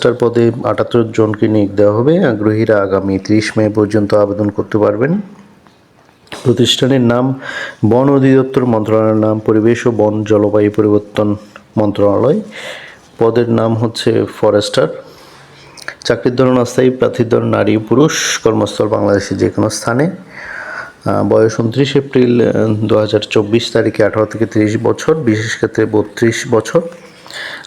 Forster পদে আটাত্তর জনকে নিয়োগ দেওয়া হবে। আগ্রহীরা আগামী ত্রিশ মে পর্যন্ত আবেদন করতে পারবেন। প্রতিষ্ঠানের নাম, বন অধিদপ্তর মন্ত্রণালয়ের নাম, পরিবেশ ও বন জলবায়ু পরিবর্তন মন্ত্রণালয়। পদের নাম হচ্ছে ফরেস্টার। চাকরির ধরন অস্থায়ী, প্রার্থীর ধরন নারী পুরুষ। কর্মস্থল বাংলাদেশের যে কোনো স্থানে বয়স উনত্রিশ এপ্রিল দু হাজার চব্বিশ তারিখে আঠারো থেকে তিরিশ বছর, বিশেষ ক্ষেত্রে বত্রিশ বছর।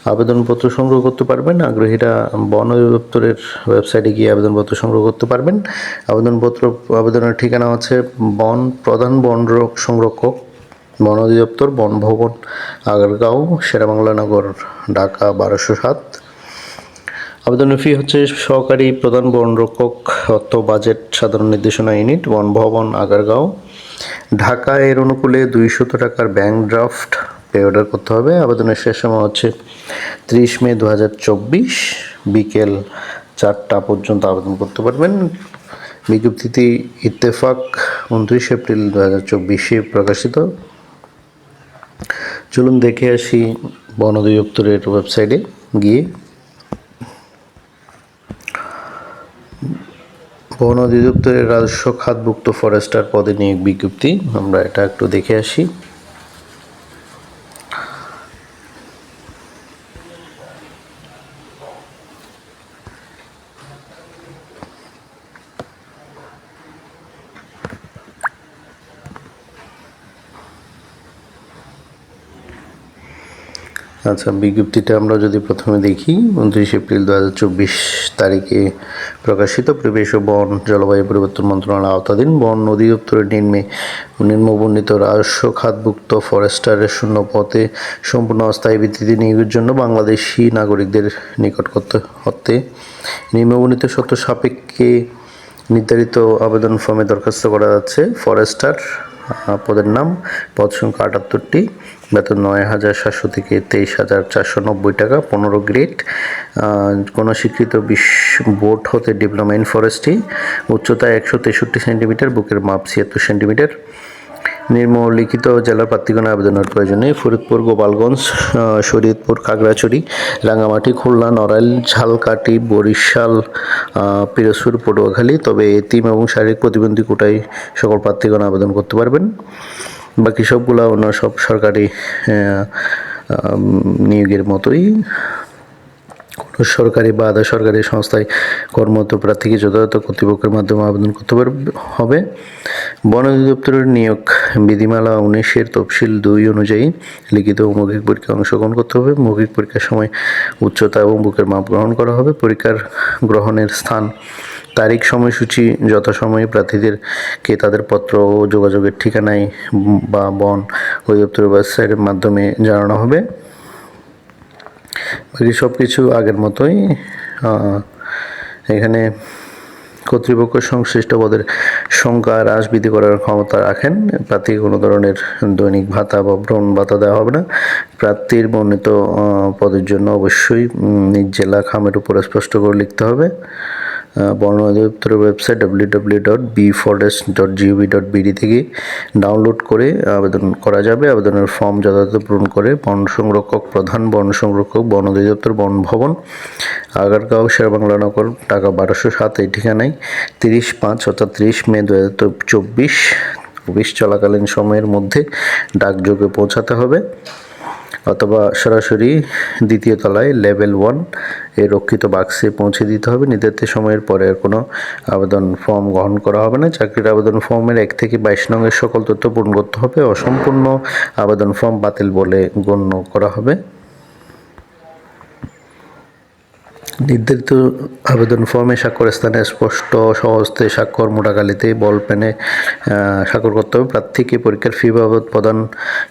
আবেদনপত্র সংগ্রহ করতে পারবেন। আগ্রহীরা বন অধিদপ্তরের ওয়েবসাইটে গিয়ে আবেদনপত্র সংগ্রহ করতে পারবেন। আবেদনপত্র, আবেদনের ঠিকানা হচ্ছে বন প্রধান বন সংরক্ষক, বন অধিদপ্তর, বন ভবন, আগারগাঁও শেরাবাংলা নগর ঢাকা বারোশো সাত। আবেদনের ফি হচ্ছে সহকারী প্রধান বন রক্ষক, অর্থ, বাজেট, সাধারণ নির্দেশনা ইউনিট, বন ভবন, আগারগাঁও। ঢাকা এর অনুকূলে দুইশত টাকার ব্যাংক ড্রাফট পে অর্ডার করতে হবে। আবেদনের শেষ সময় হচ্ছে ত্রিশ মে দু হাজার চব্বিশ বিকেল চারটা পর্যন্ত আবেদন করতে পারবেন। বিজ্ঞপ্তিটি ইত্তেফাক উনত্রিশ এপ্রিল দু হাজার চব্বিশে প্রকাশিত। চলুন দেখে আসি বন অধিদপ্তরের ওয়েবসাইটে গিয়ে। বন অধিদপ্তরের রাজস্ব খাতভুক্ত ফরেস্টার পদে নিয়োগ বিজ্ঞপ্তি। আমরা এটা একটু দেখে আসি। আচ্ছা বিজ্ঞপ্তিটা আমরা যদি প্রথমে দেখি, উনত্রিশ এপ্রিল দু হাজার চব্বিশ তারিখে প্রকাশিত পরিবেশ ও বন জলবায়ু পরিবর্তন মন্ত্রণালয় আওতাধীন বন অধিদপ্তরের নিম্নে নিম্নবর্ণিত রাজস্ব খাতভুক্ত ফরেস্টারের শূন্য পথে সম্পূর্ণ অস্থায়ী ভিত্তিতে নিয়োগের জন্য বাংলাদেশি নাগরিকদের নিকট করতে হতে নিম্নবর্ণিত শর্ত সাপেক্ষে নির্ধারিত আবেদন ফর্মে দরখাস্ত করা যাচ্ছে ফরেস্টার পদের নাম, পদ সংখ্যা আটাত্তরটি, বেতন নয় হাজার সাতশো থেকে তেইশ হাজার চারশো নব্বই টাকা, পনেরো গ্রেড। কোনো স্বীকৃত বিশ্ব বোর্ড হতে ডিপ্লোমা ইন ফরেস্ট্রি উচ্চতা একশো তেষট্টি সেন্টিমিটার, বুকের মাপ ছিয়াত্তর সেন্টিমিটার। নিম্নলিখিত জেলার প্রার্থীগণ আবেদনের প্রয়োজনে ফরিদপুর, গোপালগঞ্জ শরীয়তপুর, খাগড়াছড়ি রাঙামাটি খুলনা, নড়াইল, ঝালকাঠি, বরিশাল পিরোজপুর, পটুয়াখালী, তবে এতিম এবং শারীরিক প্রতিবন্ধী কোটায় সকল প্রার্থীগণ আবেদন করতে পারবেন। বাকি সবগুলো অন্য সব সরকারি নিয়োগের মতোই। কোনো সরকারি বা আধা সরকারি সংস্থায় কর্মরত প্রার্থীকে যথাযথ কর্তৃপক্ষের মাধ্যমে আবেদন করতে পারবে হবে। বন অধিদপ্তরের নিয়োগ বিধিমালা উনিশের তফসিল দুই অনুযায়ী লিখিত ও মৌখিক পরীক্ষায় অংশগ্রহণ করতে হবে। মৌখিক পরীক্ষার সময় উচ্চতা এবং বুকের মাপ গ্রহণ করা হবে। পরীক্ষার গ্রহণের স্থান, তারিখ, সময়সূচি, যথাসময়ে প্রার্থীদেরকে তাদের পত্র ও যোগাযোগের ঠিকানায় বা বন অধিদপ্তরের ওয়েবসাইটের মাধ্যমে জানানো হবে। বাকি সব কিছু আগের মতোই এখানে কর্তৃপক্ষ সংশ্লিষ্ট পদের সংখ্যা হ্রাস বৃদ্ধি করার ক্ষমতা রাখেন। প্রার্থী কোনো ধরনের দৈনিক ভাতা বা ভ্রমণ ভাতা দেওয়া হবে না। প্রার্থীর মনোনীত পদের জন্য অবশ্যই নিজ জেলা খামের উপর স্পষ্ট করে লিখতে হবে। বন অধিদপ্তরের website W W dot B forest dot gov dot BD থেকে ডাউনলোড করে আবেদন করা যাবে। আবেদনের ফর্ম যথাযথ পূরণ করে বন সংরক্ষক প্রধান, বন সংরক্ষক, বন অধিদপ্তর, বন ভবন, আগারগাঁও, শেরবাংলা নগর টাকা বারোশো সাত, এই ঠিকানায় তিরিশ পাঁচ অর্থাৎ তিরিশ মে দু হাজার চব্বিশ অফিস চলাকালীন সময়ের মধ্যে ডাকযোগে পৌঁছাতে হবে। অথবা সরাসরি দ্বিতীয় তলায় লেভেল ওয়ান এই রক্ষিত বাক্সে পৌঁছে দিতে হবে। নির্ধারিত সময়ের পরে আর কোনো আবেদন ফর্ম গ্রহণ করা হবে না। চাকরির আবেদন ফর্মের এক থেকে বাইশ নংয়ের সকল তথ্য পূরণ করতে হবে। অসম্পূর্ণ আবেদন ফর্ম বাতিল বলে গণ্য করা হবে। নির্ধারিত আবেদন ফর্মে স্বাক্ষর, স্থানে স্পষ্ট, সহজতে স্বাক্ষর, মোটাকালিতে বল পেনে স্বাক্ষর করতে হবে। প্রার্থীকে পরীক্ষার ফি বাবদ প্রদান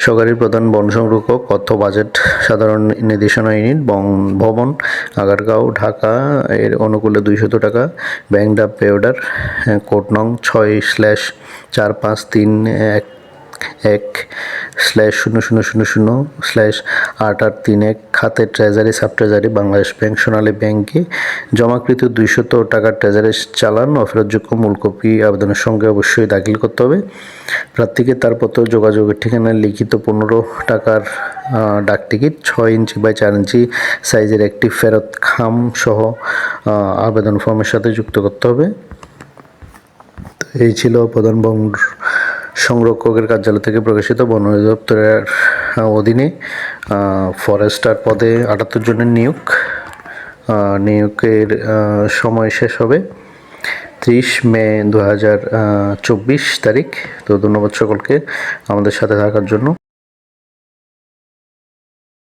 সরকারি প্রধান বন সংরক্ষক, অর্থ বাজেট সাধারণ নির্দেশনা ইউনিট বন ভবন, আগারগাঁও, ঢাকা, এর অনুকূলে দুইশত টাকা ব্যাংক ডাব পে অর্ডার নং ছয় স্ল্যাশ চার পাঁচ তিন এক এক স্ল্যাশ শূন্য শূন্য শূন্য শূন্য স্ল্যাশ আট আট তিন এক খাতে treasury sub treasury Bangladesh Bank Sonali ব্যাংকে জমাকৃত দুইশত টাকার ট্রেজারি চালান অফেরতযোগ্য মূল কপি আবেদনের সঙ্গে অবশ্যই দাখিল করতে হবে। প্রার্থীকে তার পত্র যোগাযোগের ঠিকানায় লিখিত পনেরো টাকার আহ, ডাক টিকিট ছয় ইঞ্চি বাই চার ইঞ্চি সাইজের একটি ফেরত খাম সহ আবেদন ফর্মের সাথে যুক্ত করতে হবে। এই ছিল প্রধান সংরক্ষকের কার্যালয় থেকে প্রকাশিত বন অধিদপ্তরের অধীনে ফরেস্টার পদে আটাত্তর জনের নিয়োগ। নিয়োগের সময় শেষ হবে ত্রিশ মে দু হাজার চব্বিশ তারিখ। তো ধন্যবাদ সকলকে আমাদের সাথে থাকার জন্য।